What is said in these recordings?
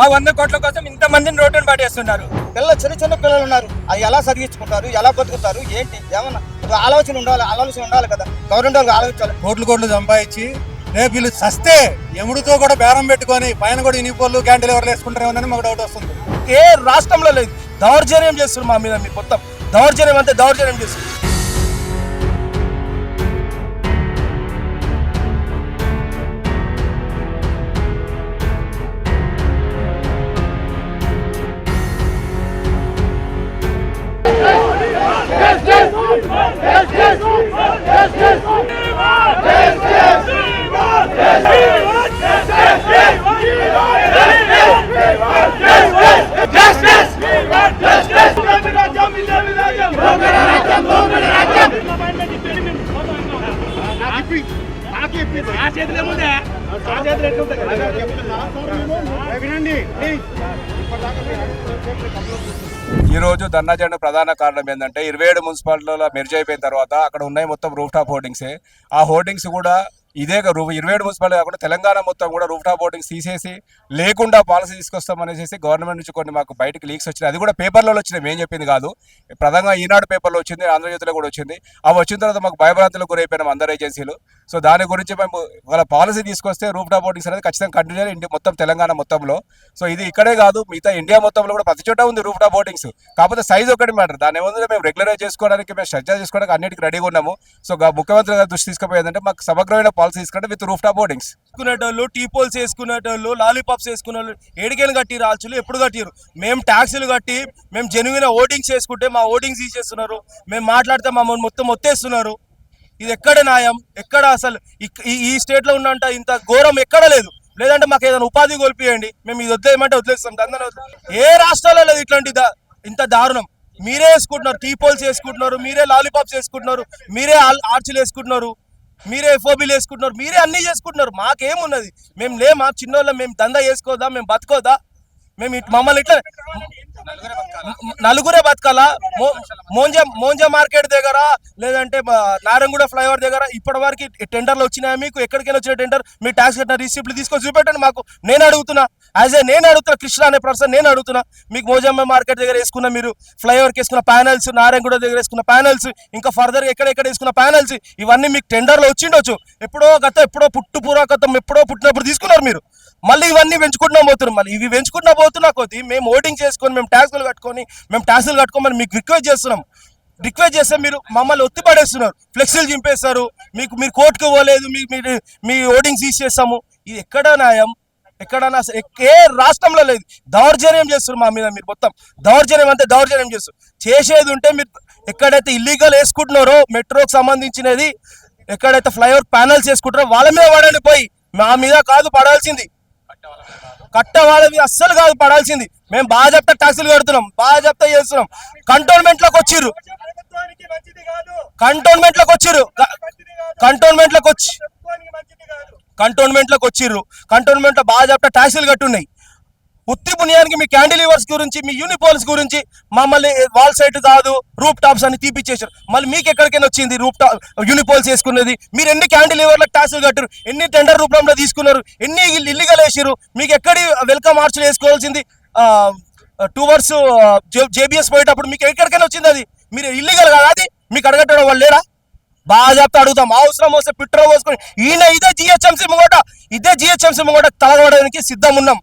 ఆ వంద కోట్ల కోసం ఇంత మందిని రోడ్డును పడేస్తున్నారు. పిల్లలు చిన్న చిన్న పిల్లలు ఉన్నారు. అవి ఎలా చదివించుకుంటారు? ఎలా బతుకుతారు? ఏంటి? ఏమన్నా ఒక ఆలోచన ఉండాలి ఆలోచన ఉండాలి కదా. గవర్నమెంట్ వాళ్ళకి ఆలోచించాలి. కోట్లు కోట్లు సంపాదించి రేపు వీళ్ళు సస్తే ఎముడితో కూడా బేరం పెట్టుకొని పైన కూడా యూనిఫామ్లు క్యాంటీలు ఎవరు వేసుకుంటారేమోనని మాకు డౌట్ వస్తుంది. ఏ రాష్ట్రంలో లేదు. దౌర్జన్యం చేస్తున్నారు మా మీద మీరు మొత్తం. దౌర్జన్యం అంటే దౌర్జన్యం చేస్తున్నారు. ఈ రోజు ధర్నా చేయడం ప్రధాన కారణం ఏంటంటే ఇరవై ఏడు మున్సిపాలిటీలో మెర్జ్ అయిపోయిన తర్వాత అక్కడ ఉన్నాయి మొత్తం రూఫ్ టాప్ హోర్డింగ్సే. ఆ హోర్డింగ్స్ కూడా ఇదే రూ- ఇరవై ఏడు మున్సిపాలిటీ కాకుండా తెలంగాణ మొత్తం కూడా రూఫ్ టాప్ హోర్డింగ్స్ తీసేసి లేకుండా పాలసీ తీసుకొస్తాం అనేసి గవర్నమెంట్ నుంచి కొన్ని మాకు బయటకు లీక్స్ వచ్చినాయి. అది కూడా పేపర్లలో వచ్చినాయి మేము చెప్పింది కాదు. ప్రధానంగా ఈనాడు పేపర్లో వచ్చింది ఆంధ్రజ్యోతిలో కూడా వచ్చింది. అవి వచ్చిన తర్వాత మాకు భయభ్రాంతులకు గురైపోయినాం అందరు ఏజెన్సీలు. సో దాని గురించి మేము వాళ్ళ పాలసీ తీసుకొస్తే రూఫ్ టాప్ హోర్డింగ్స్ అనేది ఖచ్చితంగా కంటిన్యూ ఇండియా మొత్తం తెలంగాణ మొత్తంలో. సో ఇది ఇక్కడే కాదు మిగతా ఇండియా మొత్తంలో కూడా ప్రతి చోట ఉంది రూఫ్ టాప్ హోర్డింగ్స్ కాకపోతే సైజ్ ఒకటి మ్యాటర్ దాని ఏముంది మేము రెగ్యులరైజ్ చేసుకోవడానికి మేము చర్చ చేసుకోవడానికి అన్నిటికీ రెడీగా ఉన్నాము. సో ముఖ్యమంత్రి గారు దృష్టి తీసుకుపోయేదంటే మాకు సమగ్రమైన పాలసీ తీసుకుంటే విత్ రూఫ్ టాప్ హోర్డింగ్స్ వేసుకునేటోళ్ళు టీ పోల్స్ వేసుకునేటోళ్ళు లాలీపాప్స్ వేసుకునే వాళ్ళు ఏడికేలు కట్టి రాల్చులు ఎప్పుడు కట్టిరు? మేము ట్యాక్సీలు కట్టి మేము జెన్యున్ ఓటింగ్స్ చేసుకుంటే మా ఓటింగ్స్ తీసేస్తున్నారు. మేము మాట్లాడితే మమ్మల్ని మొత్తం ఒత్తేస్తున్నారు. ఇది ఎక్కడ న్యాయం? ఎక్కడ అసలు? ఈ- ఈ స్టేట్లో ఇంత ఘోరం ఎక్కడ లేదు? లేదంటే మాకు ఏదైనా ఉపాధి కోల్పియండి. మేము ఇది వదిలేయమంటే వదిలేస్తాం. దాని ఏ రాష్ట్రాల్లో లేదు ఇట్లాంటి ఇంత దారుణం? మీరే వేసుకుంటున్నారు టీ పోల్స్ వేసుకుంటున్నారు మీరే లాలీపాప్స్ వేసుకుంటున్నారు మీరే ఆర్చిలు వేసుకుంటున్నారు మీరే ఫోబీలు వేసుకుంటున్నారు మీరే అన్ని చేసుకుంటున్నారు. మాకేమున్నది? మేము లేమా? చిన్నోళ్ళం మేము దందా వేసుకోదా? మేము బతుకోదా? మేము ఇట్ మమ్మల్ని ఇట్లా నలుగురే బతకాలా? మోంజా మోంజా మార్కెట్ దగ్గర లేదంటే నారంగూడ ఫ్లైఓవర్ దగ్గర ఇప్పటి వరకు టెండర్లు వచ్చినాయా మీకు? ఎక్కడికైనా వచ్చిన టెండర్? మీ ట్యాక్స్ కట్టిన రిసిప్ట్లు తీసుకొని చూపెట్టండి మాకు. నేను అడుగుతున్నా. యాజ్ ఏ నేను అడుగుతున్నా కృష్ణ అనే పర్సన్ నేను అడుగుతున్నా. మీకు మోజమ్మ మార్కెట్ దగ్గర వేసుకున్న మీరు ఫ్లైఓవర్కి వేసుకున్న ప్యానల్స్ నారాయణగూడ దగ్గర వేసుకున్న ప్యానల్స్ ఇంకా ఫర్దర్ ఎక్కడెక్కడ వేసుకున్న ప్యానల్స్ ఇవన్నీ మీకు టెండర్లో వచ్చిండొచ్చు. ఎప్పుడో గత ఎప్పుడో పుట్టు పూర్వకతం ఎప్పుడో పుట్టినప్పుడు తీసుకున్నారు మీరు. మళ్ళీ ఇవన్నీ పెంచుకుంటున్నా పోతున్నాం. మళ్ళీ ఇవి పెంచుకుంటున్నా పోతున్నా కొద్ది మేము ఓటింగ్ చేసుకొని మేము ట్యాక్సులు కట్టుకొని మేము ట్యాక్సులు కట్టుకోమని మీకు రిక్వెస్ట్ చేస్తున్నాం. రిక్వెస్ట్ చేస్తే మీరు మమ్మల్ని ఒత్తి పడేస్తున్నారు. ఫ్లెక్సీలు చింపేస్తారు. మీకు మీరు కోర్టుకు పోలేదు మీకు మీరు మీ ఓటింగ్ సీజ్ చేస్తాము. ఇది ఎక్కడ న్యాయం? ఎక్కడన్నా ఏ రాష్ట్రంలో లేదు. దౌర్జన్యం చేస్తారు మా మీద మీరు మొత్తం. దౌర్జన్యం అంటే దౌర్జన్యం చేస్తారు చేసేది ఉంటే మీరు ఎక్కడైతే ఇల్లీగల్ వేసుకుంటున్నారో మెట్రోకి సంబంధించినది ఎక్కడైతే ఫ్లైఓవర్ ప్యానల్స్ వేసుకుంటారో వాళ్ళ మీద పడండి పోయి. మా మీద కాదు పడాల్సింది. కట్ట అస్సలు కాదు పడాల్సింది. మేము బాగా చెప్తా ట్యాక్సీలు కడుతున్నాం బాగా చెప్తా చేస్తున్నాం. కంటోన్మెంట్లోకి వచ్చిర్రు. కంటోన్మెంట్లోకి వచ్చిర్రు. కంటోన్మెంట్లోకి వచ్చి కంటోన్మెంట్లోకి వచ్చిర్రు. కంటోన్మెంట్లో బాగా చెప్తా ట్యాక్సీలు కట్టున్నాయి. ఉత్తి పుణ్యానికి మీ క్యాండిలీవర్స్ గురించి మీ యూనిపోల్స్ గురించి మమ్మల్ని వాల్ సైట్ కాదు రూప్ టాప్స్ అని తీపిచ్చేసారు మళ్ళీ మీకు ఎక్కడికైనా వచ్చింది రూప్ టాప్ యూనిపోల్స్ వేసుకున్నది మీరు ఎన్ని క్యాండిలీవర్లకు ట్యాక్సులు కట్టారు? ఎన్ని టెండర్ రూపంలో తీసుకున్నారు? ఎన్ని ఇల్లీగల్ వేసారు మీకు ఎక్కడి వెల్కమ్ మార్చులు వేసుకోవాల్సింది? టూ జేబీఎస్ పోయేటప్పుడు మీకు ఎక్కడికైనా వచ్చింది అది? మీరు ఇల్లీగల్ కాదు అది? మీకు అడగట్టడం వాళ్ళు లేరా? బాగా చెప్తే అడుగుతాం. అవసరం వస్తే పిట్రో పోసుకొని ఈయన ఇదే జిహెచ్ఎంసీ ముంగట ఇదే జిహెచ్ఎంసీ ముంగట తలగడానికి సిద్ధం ఉన్నాం.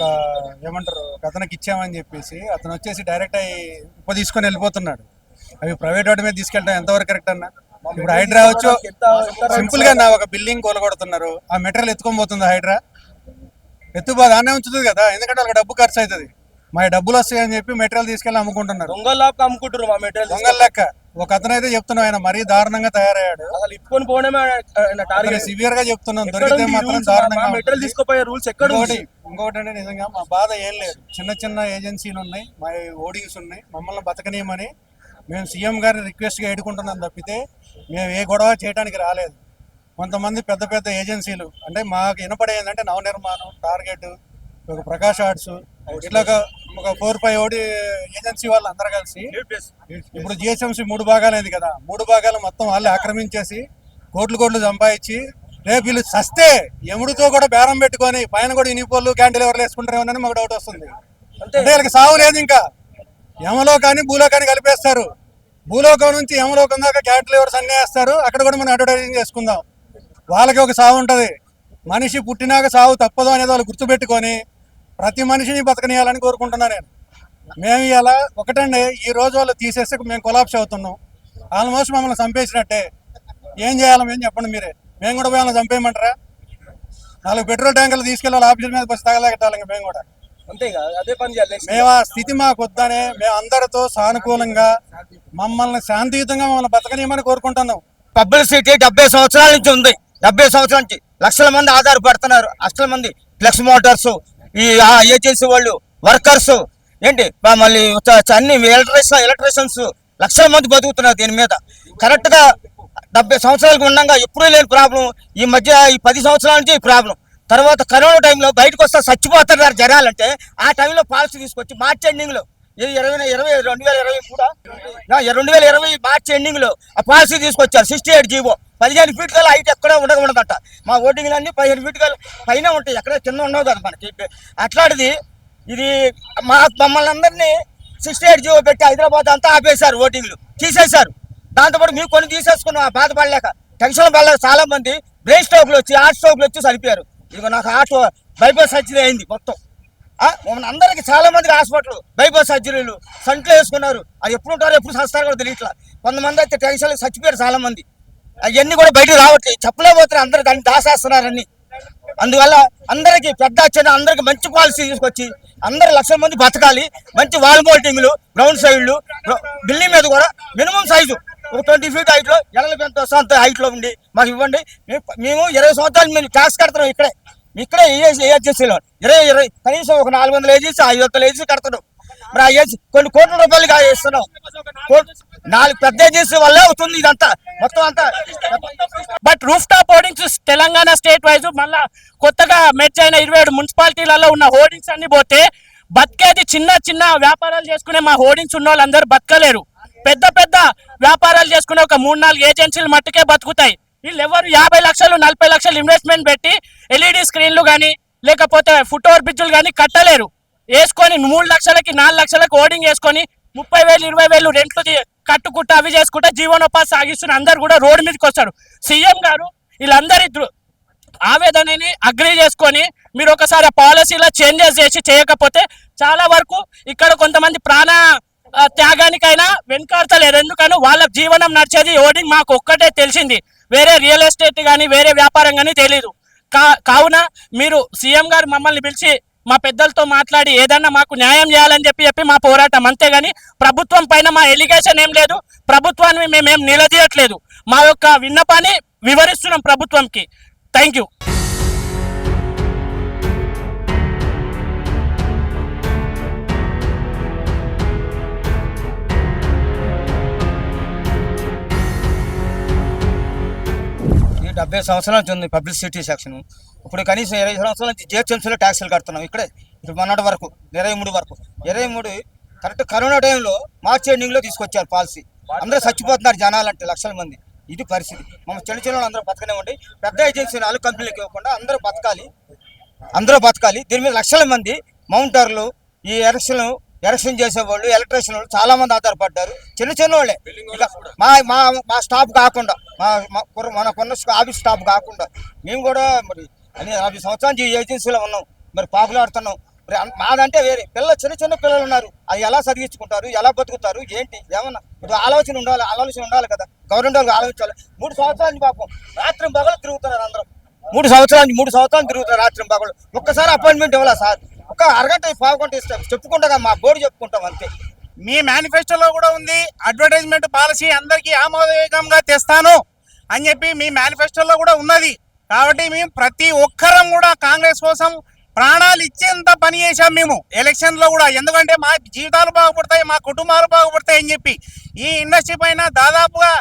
ఒక ఏమంటారు అతనికి ఇచ్చామని చెప్పేసి అతను వచ్చేసి డైరెక్ట్ అయ్యి ఉప్పు తీసుకొని వెళ్ళిపోతున్నాడు. అవి ప్రైవేట్ వాటి మీద తీసుకెళ్ళడం ఎంతవరకు కరెక్ట్ అన్న? ఇప్పుడు హైడ్రా వచ్చి సింపుల్గా నా ఒక బిల్డింగ్ కొలగొడుతున్నారు. ఆ మెటీరియల్ ఎత్తుకొని పోతుంది హైడ్రా ఎత్తుబా దాన్నే ఉంచుతుంది కదా ఎందుకంటే వాళ్ళకి డబ్బు ఖర్చు అవుతుంది. మా డబ్బులు వస్తాయని చెప్పి మెటీరియల్ తీసుకెళ్ళి అమ్ముకుంటున్నారు. అమ్ముకుంటారు మా మెటీరియల్ దొంగల లెక్క. ఒక అతను అయితే చెప్తున్నావు ఆయన మరీ దారుణంగా తయారయ్యాడు. అసలు ఇప్పుకొని పోవడమే సివియర్గా చెప్తున్నాం దొరికితే మాత్రం దారుణంగా మెటీరియల్. తీసుకుపోయే రూల్స్ ఎక్కడ ఇంకొకటి అంటే నిజంగా మా బాధ ఏం లేదు. చిన్న చిన్న ఏజెన్సీలు ఉన్నాయి. మా ఓడీస్ ఉన్నాయి. మమ్మల్ని బతకనీయమని మేము సీఎం గారిని రిక్వెస్ట్గా ఏడుకుంటున్నాం తప్పితే మేము ఏ గొడవ చేయడానికి రాలేదు. కొంతమంది పెద్ద పెద్ద ఏజెన్సీలు అంటే మాకు వినపడే ఏంటంటే నవనిర్మాణం టార్గెట్ ఒక ప్రకాష్ ఆర్ట్స్ ఇట్లా ఒక ఒక ఫోర్ ఫైవ్ ఓడి ఏజెన్సీ వాళ్ళు అందరు కలిసి ఇప్పుడు జిహెచ్ఎంసీ మూడు భాగాలైంది కదా. మూడు భాగాలు మొత్తం వాళ్ళు ఆక్రమించేసి కోట్లు కోట్లు సంపాదించి రేపు వీళ్ళు సస్తే ఎముడితో కూడా బేరం పెట్టుకొని పైన కూడా ఇనిపోళ్ళు క్యాంటీన్ ఎవరు వేసుకుంటారేమోనని మాకు డౌట్ వస్తుంది. అంటే వీళ్ళకి సావు లేదు ఇంకా. యమలోకాన్ని భూలోకాన్ని కలిపేస్తారు. భూలోకం నుంచి యమలోకం దాకా క్యాంటీన్ ఎవరు సన్నేస్తారు అక్కడ కూడా మనం అడ్వర్టైజింగ్ చేసుకుందాం. వాళ్ళకి ఒక సావు ఉంటది. మనిషి పుట్టినాక సావు తప్పదు అనేది వాళ్ళు గుర్తుపెట్టుకొని ప్రతి మనిషిని బతకనియాలని కోరుకుంటున్నాను నేను. మేము ఇలా ఒకటండి ఈ రోజు వాళ్ళు తీసేస్తే మేము కొలాప్స్ అవుతున్నాం. ఆల్మోస్ట్ మమ్మల్ని చంపేసినట్టే. ఏం చేయాలి మేము చెప్పండి మీరే. మేము కూడా పోయి వాళ్ళని చంపేయమంటారా? నాలుగు పెట్రోల్ ట్యాంకులు తీసుకెళ్ళి వాళ్ళ ఆఫీసుల మీద బస్సు తగలగట్టాలి ఇంకా మేము కూడా. అంతే అదే పని చేయాలి మేము ఆ స్థితి మాకు వద్దనే మేము అందరితో సానుకూలంగా మమ్మల్ని శాంతియుతంగా మమ్మల్ని బతకనీయమని కోరుకుంటున్నాం. పబ్లిసిటీ డెబ్బై సంవత్సరాల నుంచి ఉంది. డెబ్బై సంవత్సరాల నుంచి లక్షల మంది ఆధారపడుతున్నారు లక్షల మంది ఫ్లెక్స్ మోటార్స్ ఈ ఏజెన్సీ వాళ్ళు వర్కర్స్ ఏంటి? మళ్ళీ అన్ని ఎలక్ట్రీషియన్ ఎలక్ట్రీషియన్స్ లక్షల మంది బతుకుతున్నారు దీని మీద. కరెక్ట్గా డెబ్బై సంవత్సరాలకు ఉండగా ఎప్పుడూ లేని ప్రాబ్లం. ఈ మధ్య ఈ పది సంవత్సరాల నుంచి ఈ ప్రాబ్లం. తర్వాత కరోనా టైంలో బయటకు వస్తే చచ్చిపోతున్నారు జనాలంటే ఆ టైంలో పాలసీ తీసుకొచ్చి మార్చి ఎండింగ్లో. ఇరవై ఇరవై రెండు వేల ఇరవై కూడా? రెండు వేల ఇరవై మార్చి ఎండింగ్లో ఆ పాలసీ తీసుకొచ్చారు సిక్స్టీ ఎయిట్ జీవో. పదిహేను ఫీట్ కల్లా హైట్ ఎక్కడ ఉండకూడదట మా ఓటింగ్లు అన్ని పదిహేను ఫీట్ కల్లా పైన ఉంటాయి. ఎక్కడ కింద ఉండవు కదా మనకి. అట్లాంటిది ఇది మా మమ్మల్ని అందరినీ సిక్స్టీ ఎయిట్ జీవో పెట్టి హైదరాబాద్ అంతా ఆపేశారు ఓటింగ్లు. తీసేశారు. దాంతోపాటు మేము కొన్ని తీసేసుకున్నాం ఆ బాధపడలేక టెన్షన్ పడలేక చాలా మంది బ్రెయిన్ స్ట్రోక్లు వచ్చి హార్ట్ స్ట్రోక్లు వచ్చి చనిపోయారు. ఇదిగో నాకు హార్ట్ బైపాస్ సర్జరీ అయింది మొత్తం. ఆ, మమ్మల్ని అందరికి చాలా మందికి హాస్పిటల్ బైపాస్ సర్జరీలు సంట్లో వేసుకున్నారు. అది ఎప్పుడు ఉంటారో ఎప్పుడు సస్తారు కూడా తెలియట్లా. కొంతమంది అయితే టెన్షన్ చచ్చిపోయారు చాలా మంది. అవన్నీ కూడా బయటకు రావట్లేదు. చెప్పలేకపోతున్నారు అందరు దాన్ని దాసేస్తున్నారని అందువల్ల అందరికీ పెద్ద చిన్న అందరికి మంచి పాలసీ తీసుకొచ్చి అందరు లక్షల మంది బతకాలి. మంచి వాల్ మోల్టింగ్లు గ్రౌండ్ సైడ్లు బిల్డింగ్ మీద కూడా మినిమం సైజు ఒక ట్వంటీ ఫీట్ హైట్లో ఎడలకి ఎంత అంత హైట్లో ఉండి మాకు ఇవ్వండి. మేము- ఇరవై సంవత్సరాలు మేము ట్యాక్స్ కడుతున్నాం ఇక్కడే. ఇక్కడే ఏజెన్సీలో ఇరవై ఇరవై కనీసం ఒక నాలుగు వందల ఏజెన్సీ ఐదు వందల ఏజెన్సీ కడుతున్నాం. మరి ఆ ఏజెన్సీ కొన్ని కోట్ల రూపాయలుగా ఇస్తున్నాం నాలుగు పెద్ద ఏజెన్సీ వల్లే అవుతుంది ఇదంతా. మొత్తం అంతా. But roof top hoardings Telangana state wise మళ్ళా కొత్తగా మెర్జ్ అయిన ఇరవై ఏడు మున్సిపాలిటీలలో ఉన్న హోర్డింగ్స్ అన్ని పోతే బతికేది చిన్న చిన్న వ్యాపారాలు చేసుకునే మా హోర్డింగ్స్ ఉన్న వాళ్ళందరూ బతకలేరు. పెద్ద పెద్ద వ్యాపారాలు చేసుకునే ఒక మూడు నాలుగు ఏజెన్సీలు మట్టుకే బతుకుతాయి. వీళ్ళు ఎవరు యాభై లక్షలు నలభై లక్షలు ఇన్వెస్ట్మెంట్ పెట్టి ఎల్ఈడి స్క్రీన్లు కానీ లేకపోతే ఫుట్ ఓవర్ కానీ కట్టలేరు. వేసుకొని మూడు లక్షలకి నాలుగు లక్షలకి ఓడింగ్ వేసుకొని ముప్పై వేలు ఇరవై వేలు రెంట్లు కట్టుకుంటా అవి చేసుకుంటా జీవనోపాధి సాగిస్తున్న అందరు కూడా రోడ్డు మీదకి వస్తారు. సీఎం గారు వీళ్ళందరి ఆవేదనని అగ్రి చేసుకొని మీరు ఒకసారి ఆ పాలసీలో చేంజెస్ చేసి చేయకపోతే చాలా వరకు ఇక్కడ కొంతమంది ప్రాణ త్యాగానికైనా వెనుకాడతలేరు ఎందుకని వాళ్ళ జీవనం నడిచేది ఓడింగ్ మాకు ఒక్కటే తెలిసింది. వేరే రియల్ ఎస్టేట్ కానీ వేరే వ్యాపారం కానీ తెలియదు కా కావున మీరు సీఎం గారు మమ్మల్ని పిలిచి మా పెద్దలతో మాట్లాడి ఏదన్నా మాకు న్యాయం చేయాలని చెప్పి చెప్పి మా పోరాటం. అంతేగాని ప్రభుత్వం పైన మా ఎలిగేషన్ ఏం లేదు. ప్రభుత్వాన్ని మేమేం నిలదీయట్లేదు. మా యొక్క విన్నపాన్ని వివరిస్తున్నాం ప్రభుత్వంకి. థ్యాంక్ డెబ్బై సంవత్సరాల నుంచి ఉంది పబ్లిసిటీ సెక్షన్. ఇప్పుడు కనీసం ఇరవై సంవత్సరాల నుంచి జిహెచ్ఎంసీలో ట్యాక్సులు కడుతున్నాం ఇక్కడే ఇప్పుడు మొన్నటి వరకు ఇరవై మూడు వరకు. ఇరవై మూడు కరెక్ట్ కరోనా టైంలో మార్చి ఎండింగ్లో తీసుకొచ్చారు పాలసీ. అందరూ చచ్చిపోతున్నారు జనాలంటే లక్షల మంది. ఇది పరిస్థితి. మమ్మల్ని చిన్న చిన్న అందరూ బతకనే ఉండి పెద్ద ఏజెన్సీ నాలుగు కంపెనీలకు ఇవ్వకుండా అందరూ బతకాలి. అందరూ బతకాలి. దీని మీద లక్షల మంది మౌంటర్లు ఈ ఎలక్షన్ ఎలక్షన్ చేసేవాళ్ళు ఎలక్ట్రీషియన్ వాళ్ళు చాలా మంది ఆధారపడ్డారు. చిన్న చిన్న వాళ్ళే. మా మా మా స్టాఫ్ కాకుండా. మా మనకున్న ఆఫీస్ స్టాఫ్ కాకుండా మేము కూడా మరి అన్ని యాభై సంవత్సరాల నుంచి ఈ ఏజెన్సీలో ఉన్నాం. మరి పాకులాడుతున్నాం మరి మాదంటే వేరే. పిల్లలు చిన్న చిన్న పిల్లలు ఉన్నారు. అది ఎలా చదివించుకుంటారు? ఎలా బతుకుతారు? ఏంటి? ఏమన్నా ఇప్పుడు ఆలోచన ఉండాలి ఆలోచన ఉండాలి కదా. గవర్నమెంట్ వాళ్ళు ఆలోచించాలి. మూడు సంవత్సరాల నుంచి పాపం రాత్రి పగలు తిరుగుతున్నారు అందరం. మూడు సంవత్సరాలు మూడు సంవత్సరాలు తిరుగుతారు రాత్రి పగలు. ఒక్కసారి అపాయింట్మెంట్ ఇవ్వాలా సార్? ఒక అరగంట పావుగంట ఇస్తాం. చెప్పుకుంటా మా బోర్డు చెప్పుకుంటాం అంతే. మీ మేనిఫెస్టోలో కూడా ఉంది. అడ్వర్టైజ్మెంట్ పాలసీ అందరికీ ఆమోదయోగంగా తెస్తాను. అని చెప్పి మీ మేనిఫెస్టోలో కూడా ఉన్నది. కాబట్టి మేము ప్రతి ఒక్కరం కూడా కాంగ్రెస్ కోసం ప్రాణాలు ఇచ్చేంత పని చేశాం మేము. ఎలక్షన్లో కూడా. ఎందుకంటే మా జీవితాలు బాగుపడతాయి మా కుటుంబాలు బాగుపడతాయి అని చెప్పి. ఈ ఇండస్ట్రీ పైన దాదాపుగా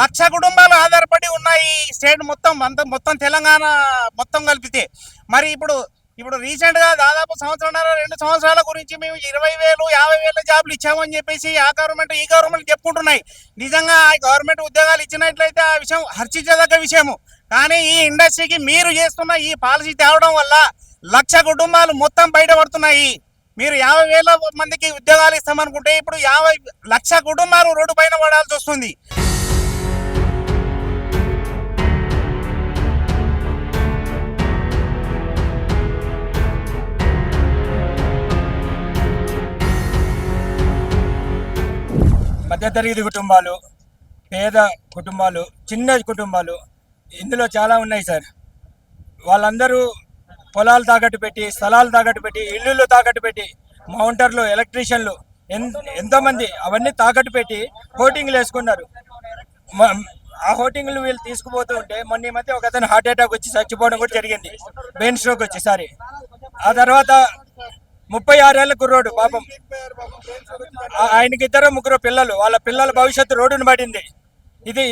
లక్ష కుటుంబాలు ఆధారపడి ఉన్నాయి ఈ స్టేట్ మొత్తం అంత మొత్తం తెలంగాణ మొత్తం కలిపితే. మరి ఇప్పుడు ఇప్పుడు రీసెంట్గా దాదాపు సంవత్సరంన్నర రెండు సంవత్సరాల గురించి మేము ఇరవై వేలు యాభై వేల జాబ్లు ఇచ్చామని చెప్పేసి ఆ గవర్నమెంట్ ఈ గవర్నమెంట్ చెప్పుకుంటున్నాయి. నిజంగా ఆ గవర్నమెంట్ ఉద్యోగాలు ఇచ్చినట్లయితే ఆ విషయం హర్షించదగ్గ విషయము. కానీ ఈ ఇండస్ట్రీకి మీరు చేస్తున్న ఈ పాలసీ తేవడం వల్ల లక్ష కుటుంబాలు మొత్తం బయటపడుతున్నాయి. మీరు యాభై వేల మందికి ఉద్యోగాలు ఇస్తామనుకుంటే ఇప్పుడు యాభై లక్ష కుటుంబాలు రోడ్డు పైన పడాల్సి వస్తుంది. మధ్యతరగతి కుటుంబాలు పేద కుటుంబాలు చిన్న కుటుంబాలు ఇందులో చాలా ఉన్నాయి సార్. వాళ్ళందరూ పొలాలు తాకట్టు పెట్టి స్థలాలు తాకట్టు పెట్టి ఇళ్ళు తాకట్టు పెట్టి మౌంటర్లు ఎలక్ట్రీషియన్లు ఎన్ ఎంతోమంది అవన్నీ తాకట్టు పెట్టి హోటింగ్లు వేసుకున్నారు. ఆ హోటింగ్లు వీళ్ళు తీసుకుపోతూ ఉంటే మొన్న మధ్య ఒక అతను హార్ట్ అటాక్ వచ్చి చచ్చిపోవడం కూడా జరిగింది. బెయిన్ స్ట్రోక్ వచ్చి సారీ. ఆ తర్వాత ముప్పై ఆరేళ్ళ కుర్రోడు పాపం. ఆయనకి ఇద్దరు ముగ్గురు పిల్లలు వాళ్ళ పిల్లల భవిష్యత్తు రోడ్డును పడింది. ఇది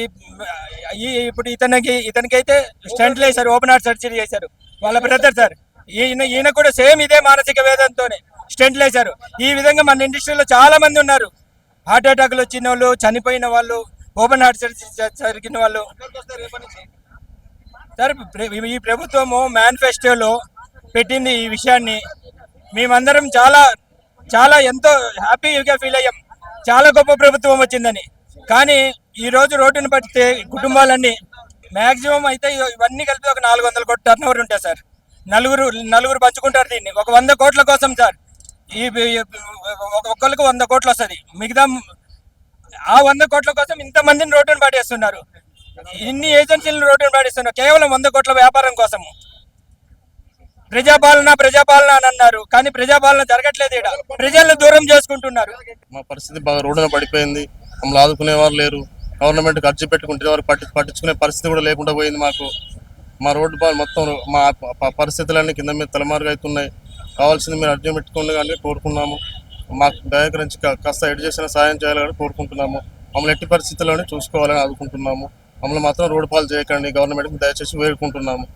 ఈ ఇప్పుడు ఇతనికి ఇతనికైతే స్టెంట్లు వేశారు ఓపెన్ హార్ట్ సర్జరీ చేశారు. వాళ్ళ బ్రదర్ సార్. ఈయన ఈయన కూడా సేమ్ ఇదే మానసిక వేదంతోనే స్టెంట్లు వేశారు ఈ విధంగా మన ఇండస్ట్రీలో చాలా మంది ఉన్నారు. హార్ట్ అటాక్లు వచ్చిన వాళ్ళు చనిపోయిన వాళ్ళు ఓపెన్ హార్ట్ సర్జరీ జరిగిన వాళ్ళు. సార్ ఈ ప్రభుత్వము మేనిఫెస్టోలో పెట్టింది ఈ విషయాన్ని. మేమందరం చాలా చాలా ఎంతో హ్యాపీగా ఫీల్ అయ్యాం. చాలా గొప్ప ప్రభుత్వం వచ్చిందని. కానీ ఈరోజు రోడ్డును పడితే కుటుంబాలన్నీ మ్యాక్సిమం అయితే ఇవన్నీ కలిపి ఒక నాలుగు వందల కోట్ల టర్న్ ఓవర్ ఉంటాయి సార్. నలుగురు నలుగురు పంచుకుంటారు దీన్ని. ఒక వంద కోట్ల కోసం సార్. ఈ ఒక్కొక్కరికి వంద కోట్లు వస్తుంది. మిగతా ఆ వంద కోట్ల కోసం ఇంతమందిని రోడ్డును పాడేస్తున్నారు. ఇన్ని ఏజెన్సీలను రోడ్డును పాడేస్తున్నారు. కేవలం వంద కోట్ల వ్యాపారం కోసము. ప్రజాపాలన ప్రజాపాలన అని అన్నారు. కానీ ప్రజాపాలన జరగట్లేదు ఇక్కడ ప్రజలను దూరం చేసుకుంటున్నారు. మా పరిస్థితి బాగా రోడ్డున పడిపోయింది. మమ్మల్ని ఆదుకునే వారు లేరు. గవర్నమెంట్ ఖర్చు పెట్టుకుంటే వారు పట్టి పట్టించుకునే పరిస్థితి కూడా లేకుండా పోయింది మాకు. మా రోడ్డు బాగా మొత్తం మా పరిస్థితులన్నీ కింద మీద తలమారుగా అవుతున్నాయి కావాల్సింది మీరు అర్థం పెట్టుకోండి కానీ కోరుకున్నాము మాకు దయకరించి కాస్త ఎడ్ చేసిన సాయం చేయాలని కోరుకుంటున్నాము. మమ్మల్ని ఎట్టి పరిస్థితుల్లోనే చూసుకోవాలని ఆదుకుంటున్నాము. మమ్మల్ని మాత్రం రోడ్డు పాలు చేయకండి. గవర్నమెంట్కి దయచేసి వేడుకుంటున్నాము.